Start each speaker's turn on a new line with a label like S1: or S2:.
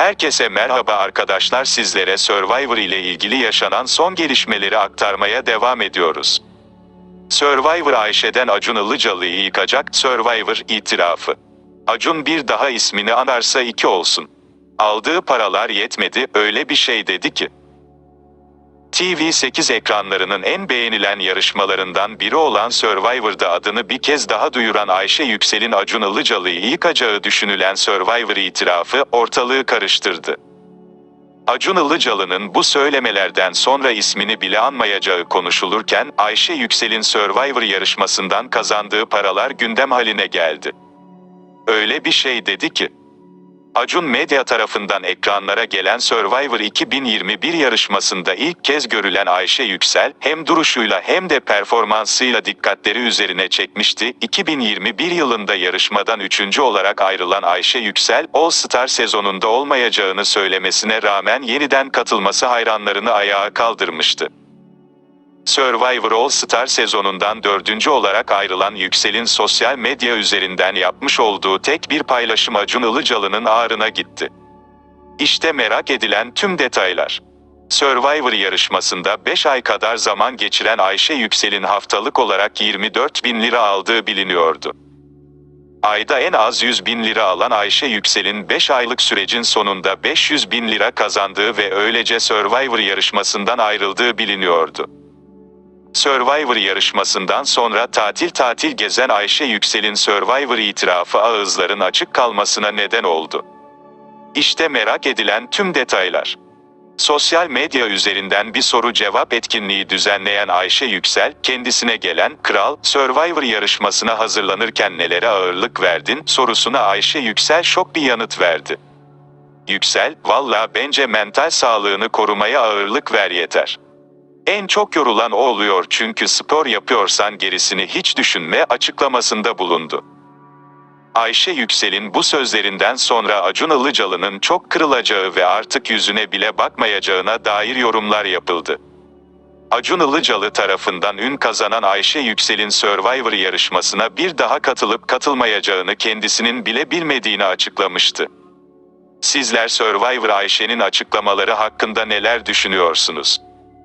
S1: Herkese merhaba arkadaşlar sizlere Survivor ile ilgili yaşanan son gelişmeleri aktarmaya devam ediyoruz. Survivor Ayşe'den Acun Ilıcalı'yı yıkacak Survivor itirafı. Acun bir daha ismini anarsa iki olsun. Aldığı paralar yetmedi öyle bir şey dedi ki. TV8 ekranlarının en beğenilen yarışmalarından biri olan Survivor'da adını bir kez daha duyuran Ayşe Yüksel'in Acun Ilıcalı'yı yıkacağı düşünülen Survivor itirafı ortalığı karıştırdı. Acun Ilıcalı'nın bu söylemelerden sonra ismini bile anmayacağı konuşulurken Ayşe Yüksel'in Survivor yarışmasından kazandığı paralar gündem haline geldi. Öyle bir şey dedi ki, Acun Medya tarafından ekranlara gelen Survivor 2021 yarışmasında ilk kez görülen Ayşe Yüksel, hem duruşuyla hem de performansıyla dikkatleri üzerine çekmişti. 2021 yılında yarışmadan üçüncü olarak ayrılan Ayşe Yüksel, All Star sezonunda olmayacağını söylemesine rağmen yeniden katılması hayranlarını ayağa kaldırmıştı. Survivor All Star sezonundan dördüncü olarak ayrılan Yüksel'in sosyal medya üzerinden yapmış olduğu tek bir paylaşım Acun Ilıcalı'nın ağrına gitti. İşte merak edilen tüm detaylar. Survivor yarışmasında 5 ay kadar zaman geçiren Ayşe Yüksel'in haftalık olarak 24 bin lira aldığı biliniyordu. Ayda en az 100 bin lira alan Ayşe Yüksel'in 5 aylık sürecin sonunda 500 bin lira kazandığı ve öylece Survivor yarışmasından ayrıldığı biliniyordu. Survivor yarışmasından sonra tatil tatil gezen Ayşe Yüksel'in Survivor itirafı ağızların açık kalmasına neden oldu. İşte merak edilen tüm detaylar. Sosyal medya üzerinden bir soru cevap etkinliği düzenleyen Ayşe Yüksel, kendisine gelen "Kral Survivor yarışmasına hazırlanırken nelere ağırlık verdin?" sorusuna Ayşe Yüksel şok bir yanıt verdi. Yüksel, "Valla bence mental sağlığını korumaya ağırlık ver yeter." En çok yorulan o oluyor çünkü spor yapıyorsan gerisini hiç düşünme açıklamasında bulundu. Ayşe Yüksel'in bu sözlerinden sonra Acun Ilıcalı'nın çok kırılacağı ve artık yüzüne bile bakmayacağına dair yorumlar yapıldı. Acun Ilıcalı tarafından ün kazanan Ayşe Yüksel'in Survivor yarışmasına bir daha katılıp katılmayacağını kendisinin bile bilmediğini açıklamıştı. Sizler Survivor Ayşe'nin açıklamaları hakkında neler düşünüyorsunuz?